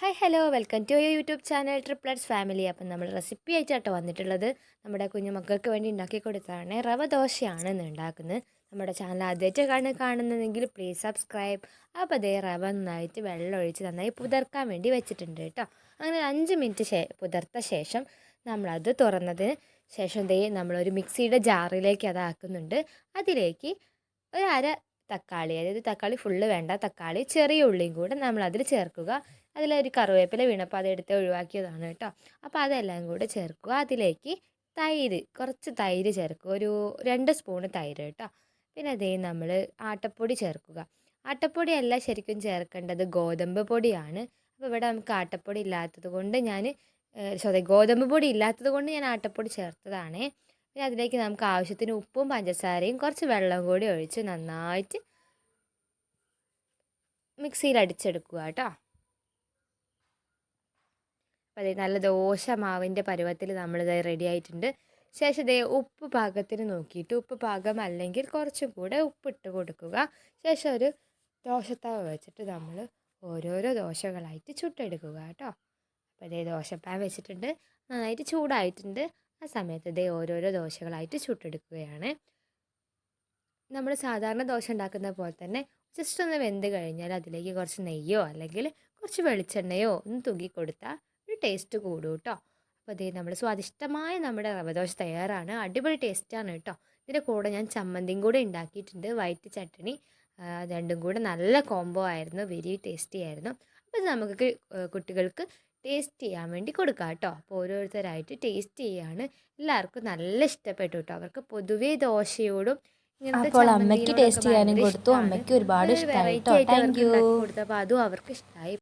Hi hello welcome to your YouTube channel triplets family appam നമ്മൾ recipe ആയിട്ടാട്ടോ വന്നിട്ടുള്ളത്. നമ്മുടെ കുഞ്ഞു മക്കൾക്ക് വേണ്ടി ഉണ്ടാക്കി കൊടുത്തതാണ് റവ ദോശയാണ് ഇന്ന് ഉണ്ടാക്കുന്നത്. നമ്മുടെ ചാനൽ ആദ്യമായിട്ടാണ് കാണുന്നതെങ്കിൽ പ്ലീസ് സബ്സ്ക്രൈബ് അപ്പോൾ അതേ റവ നന്നായിട്ട് വെള്ളം ഒഴിച്ച് നന്നായി പുതർക്കാൻ വേണ്ടി വെച്ചിട്ടുണ്ട് കേട്ടോ. അങ്ങനെ അഞ്ച് മിനിറ്റ് ശേ പുതർത്ത ശേഷം നമ്മളത് തുറന്നതിന് ശേഷം ദേ നമ്മളൊരു മിക്സിയുടെ ജാറിലേക്ക് അതാക്കുന്നുണ്ട് അതിലേക്ക് ഒരു അര തക്കാളി അതായത് തക്കാളി ഫുള്ള് വേണ്ട തക്കാളി ചെറിയ ഉള്ളിയും കൂടെ നമ്മളതിൽ ചേർക്കുക. അതിലൊരു കറിവേപ്പില വീണപ്പോൾ അതെടുത്ത് ഒഴിവാക്കിയതാണ് കേട്ടോ. അപ്പോൾ അതെല്ലാം കൂടെ ചേർക്കുക. അതിലേക്ക് തൈര് കുറച്ച് തൈര് ചേർക്കുക. ഒരു രണ്ട് സ്പൂണ് തൈര് കേട്ടോ. പിന്നെ അതേ നമ്മൾ ആട്ടപ്പൊടി ചേർക്കുക. ആട്ടപ്പൊടിയല്ല ശരിക്കും ചേർക്കേണ്ടത് ഗോതമ്പ് പൊടിയാണ്. അപ്പോൾ ഇവിടെ നമുക്ക് ആട്ടപ്പൊടി ഇല്ലാത്തത് കൊണ്ട് ഞാൻ സോറി ഗോതമ്പ് പൊടി ഇല്ലാത്തത് കൊണ്ട് ഞാൻ ആട്ടപ്പൊടി ചേർത്തതാണ്. പിന്നെ അതിലേക്ക് നമുക്ക് ആവശ്യത്തിന് ഉപ്പും പഞ്ചസാരയും കുറച്ച് വെള്ളം കൂടി ഒഴിച്ച് നന്നായിട്ട് മിക്സിയിൽ അടിച്ചെടുക്കുക കേട്ടോ. അപ്പോൾ അതേ നല്ല ദോശ മാവിന്റെ പരുവത്തിൽ നമ്മളിത് റെഡി ആയിട്ടുണ്ട്. ശേഷം ഇതേ ഉപ്പ് പാകത്തിന് നോക്കിയിട്ട് ഉപ്പ് പാകം അല്ലെങ്കിൽ കുറച്ചും കൂടെ ഉപ്പിട്ട് കൊടുക്കുക. ശേഷം ഒരു ദോശത്താവ് വെച്ചിട്ട് നമ്മൾ ഓരോരോ ദോശകളായിട്ട് ചുട്ടെടുക്കുക കേട്ടോ. അപ്പോൾ ഇതേ ദോശപ്പാൻ വെച്ചിട്ടുണ്ട്. നന്നായിട്ട് ചൂടായിട്ടുണ്ട്. ആ സമയത്ത് ഇതേ ഓരോരോ ദോശകളായിട്ട് ചുട്ടെടുക്കുകയാണ്. നമ്മൾ സാധാരണ ദോശ ഉണ്ടാക്കുന്ന പോലെ തന്നെ ജസ്റ്റ് ഒന്ന് വെന്ത് കഴിഞ്ഞാൽ അതിലേക്ക് കുറച്ച് നെയ്യോ അല്ലെങ്കിൽ കുറച്ച് വെളിച്ചെണ്ണയോ ഒന്ന് തൂക്കി കൊടുത്താൽ ഒരു ടേസ്റ്റ് കൂടും കേട്ടോ അപ്പോൾ ഇതേ നമ്മൾ സ്വാദിഷ്ടമായ നമ്മുടെ റവദോശ തയ്യാറാണ്. അടിപൊളി ടേസ്റ്റാണ് കേട്ടോ ഇതിന്റെ കൂടെ ഞാൻ ചമ്മന്തിയും കൂടെ ഉണ്ടാക്കിയിട്ടുണ്ട്. വൈറ്റ് ചട്ടണി രണ്ടും കൂടെ നല്ല കോംബോ ആയിരുന്നു. വെരി ടേസ്റ്റി ആയിരുന്നു. അപ്പോൾ ഇത് നമുക്ക് കുട്ടികൾക്ക് ടേസ്റ്റ് ചെയ്യാൻ വേണ്ടി കൊടുക്കാം കേട്ടോ അപ്പോൾ ഓരോരുത്തരായിട്ട് ടേസ്റ്റ് ചെയ്യാണ്. എല്ലാവർക്കും നല്ല ഇഷ്ടപ്പെട്ടു കേട്ടോ അവർക്ക് പൊതുവേ ദോശയോടും അപ്പോൾ അമ്മയ്ക്ക് ടേസ്റ്റ് ചെയ്യാനും കൊടുത്തു. അമ്മയ്ക്ക് ഒരുപാട് ഒരു ഇഷ്ടമായി യു. കൊടുത്തപ്പോൾ അതും അവർക്ക് ഇഷ്ടമായി